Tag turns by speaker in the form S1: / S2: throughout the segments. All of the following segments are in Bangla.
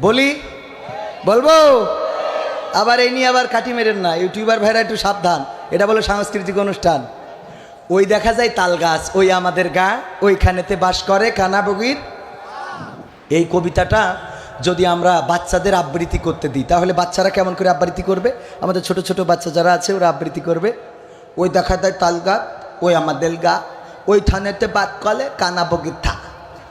S1: বলি? বলব? আবার এই নিয়ে আবার কাটি মেরেন না। ইউটিউবার ভাইরা একটু সাবধান। এটা বলো সাংস্কৃতিক অনুষ্ঠান। ওই দেখা যায় তাল গাছ, ওই আমাদের গা, ওইখানেতে বাস করে কানাবগির এই কবিতাটা যদি আমরা বাচ্চাদের আবৃত্তি করতে দিই, তাহলে বাচ্চারা কেমন করে আবৃত্তি করবে? আমাদের ছোট ছোট বাচ্চা যারা আছে, ওরা আবৃত্তি করবে। ওই দেখা যায় তাল গা ওই আমাদের গা ওই থানেতে বাদ কলে কানা বগির থা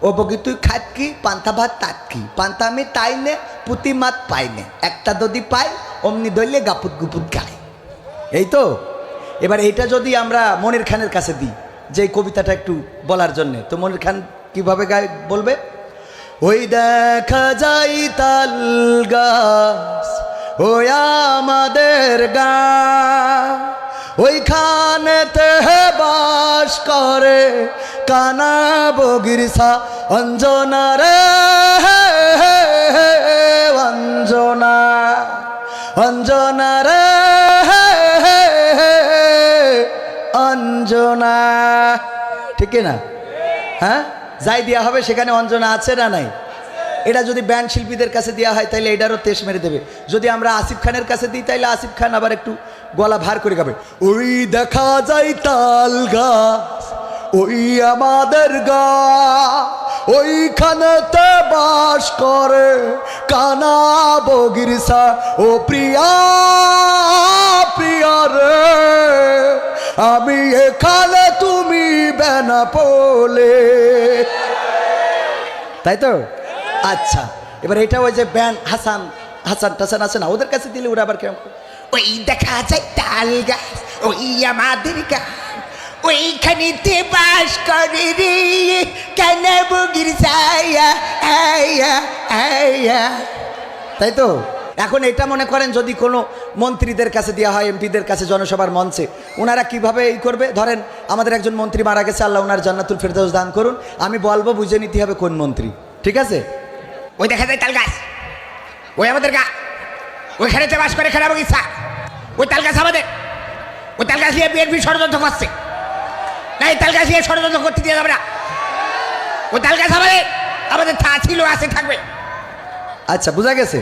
S1: ও বগি তুই খাত কি, পান্তা ভাত তাত কি। পান্তা আমি তাই নে পুতি মাত পাই নে একটা যদি পাই, অমনি দইলে গাপুত গুপুত গায় এই তো? এবার এইটা যদি আমরা মনির খানের কাছে দিই যে কবিতাটা একটু বলার জন্যে, তো মনির খান কীভাবে গায়, বলবে? ওই দেখা যাই তাল গাছ, ওই আমাদের গা ওইখানেতে বাস করে কানা বগিরসা, অঞ্জনা রে অঞ্জনা অঞ্জনা রে অঞ্জনা। ঠিক না? হ্যাঁ? যাই দেওয়া হবে, সেখানে অঞ্জনা আছে না নাই? এটা যদি ব্যান্ড শিল্পীদের কাছে দেওয়া হয় তাহলে এটারও তেস মেরে দেবে। যদি আমরা আসিফ খানের কাছে দিই তাহলে আসিফ খান আবার একটু গলা ভার করে গাবে, ওই দেখা যায় তাল গাছ, ওই আমাদের গা, ওইখানেতে বাস করে কানা বগিরসা ও প্রিয়া প্রিয়া রে, আমি এখানে তুমি বেনা পোলে তাই তো আচ্ছা এবার এটা ওই যে ব্যান হাসান হাসান টাসান আছে না, ওদের কাছে দিলে ওরা আবার কেমন?
S2: ওই দেখা যায় তাল গাছ ওই আমাদের গাছ। ওইখানেতে বাস করে রে কেন বগির ছায়া আয়া আয়া।
S1: তাই তো? এখন এটা মনে করেন যদি কোনো মন্ত্রীদের কাছে দেওয়া হয় এমপিদের কাছে জনসভার মঞ্চে ওনারা কীভাবে এই করবে? ধরেন আমাদের একজন মন্ত্রী মারা গেছে আল্লাহ ওনার জান্নাতুল ফেরদৌস দান করুন। আমি বলব বুঝে নিতে হবে কোন মন্ত্রী। ঠিক আছে?
S2: ওই দেখা যায় তাল গাছ। ওই আমাদের গা। ওইখানেতে বাস করে খেলা বগিসা ওই তাল গাছ আমাদের। ওই তাল গাছ নিয়ে বিএনপি ষড়যন্ত্র করছে। না এই তাল গাছ নিয়ে ষড়যন্ত্র করতে দিয়ে যাবে না। ওই তাল গাছ আমাদের আমাদের থা ছিল আছে থাকবে।
S1: আচ্ছা বোঝা গেছে?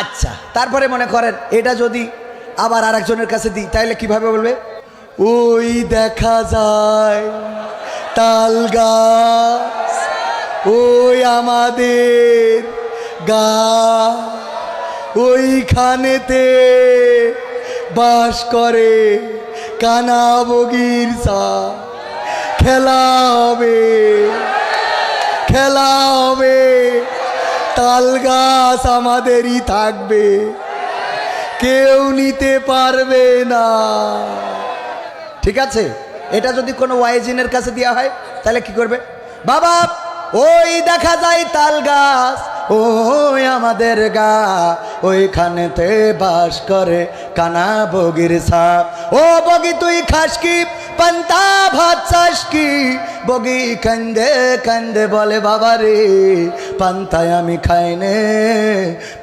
S1: আচ্ছা। তারপরে মনে করেন এটা যদি আবার আর একজনের কাছে দিই তাহলে কীভাবে বলবে? ওই দেখা যায় তাল গাছ ওই আমাদের গা ওইখানেতে বাস করে কানা বগির সা খেলা হবে খেলা হবে। তাল গাছ আমাদেরই থাকবে, কেউ নিতে পারবে না। ঠিক আছে? এটা যদি কোনো ওয়াইজিনের কাছে দেওয়া হয়, তাহলে কি করবে? বাবা! ওই দেখা যায় তাল গাছ, ওই আমাদের গা। ওইখানেতে বাস করে কানা বগির সাপ। ও বগি, তুই খাস কি? পান্তা ভাত চাস কি? বগি কান্দে কান্দে বলে, বাবা রে, পান্তায় আমি খাইনে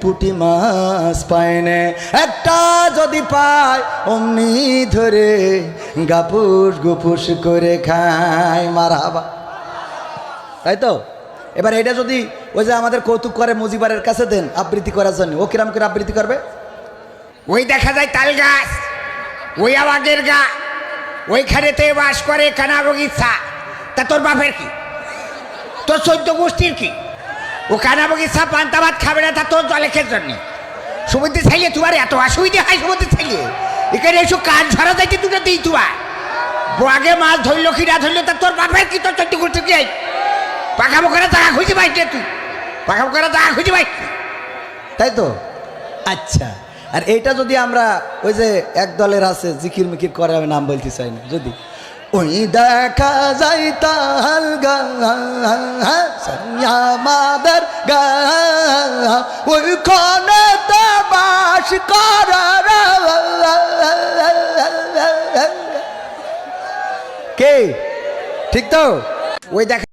S1: পুটি মাছ পাইনে একটা যদি পায়, অমনি ধরে গাপুস গুপুস করে খায় মারাবা তাই তো? এবার এটা যদি ওই যে আমাদের কৌতুক করে মুজিবারের কাছে দেন আবৃত্তি করার জন্য, ও কিরাম করে আবৃত্তি করবে?
S2: ওই দেখা যায় তাল গাছ, ওই আমাদের গা ওইখানেতে বাস করে কানা বগিচা তা তোর বাপের কি? তোর চৈদ্য গোষ্ঠীর কি? ও কানা বগিচা পান্তা ভাত খাবে না, তা তোর জলে খেয়ে জন্যে? সমুদ্রে ছাইলে তোমার এত অসুবিধা হয় সমুদ্রে ছাইলে এখানে এসব কাজ ধরা যাইতে দুটো দিই তোমার। আগে মাছ ধরলো কি ধরলো, তা তোর বাপের কি? তোর চৈদ্য গোষ্ঠীর কি? পাখা মুখেরা টাকা খুঁজে পাইছে তুই? পাখা মুখেরা টাকা খুঁজে পাই।
S1: তাই তো? আচ্ছা। আর এইটা যদি আমরা ওই যে এক দলের আছে, জিকির মিকির করে, আমি নাম বলতে চাই না, যদি? ওই দেখা যাই তাল গাছ আমাদের গা ওই খনেতে বাস করার কে? ঠিক তো?
S2: ওই দেখা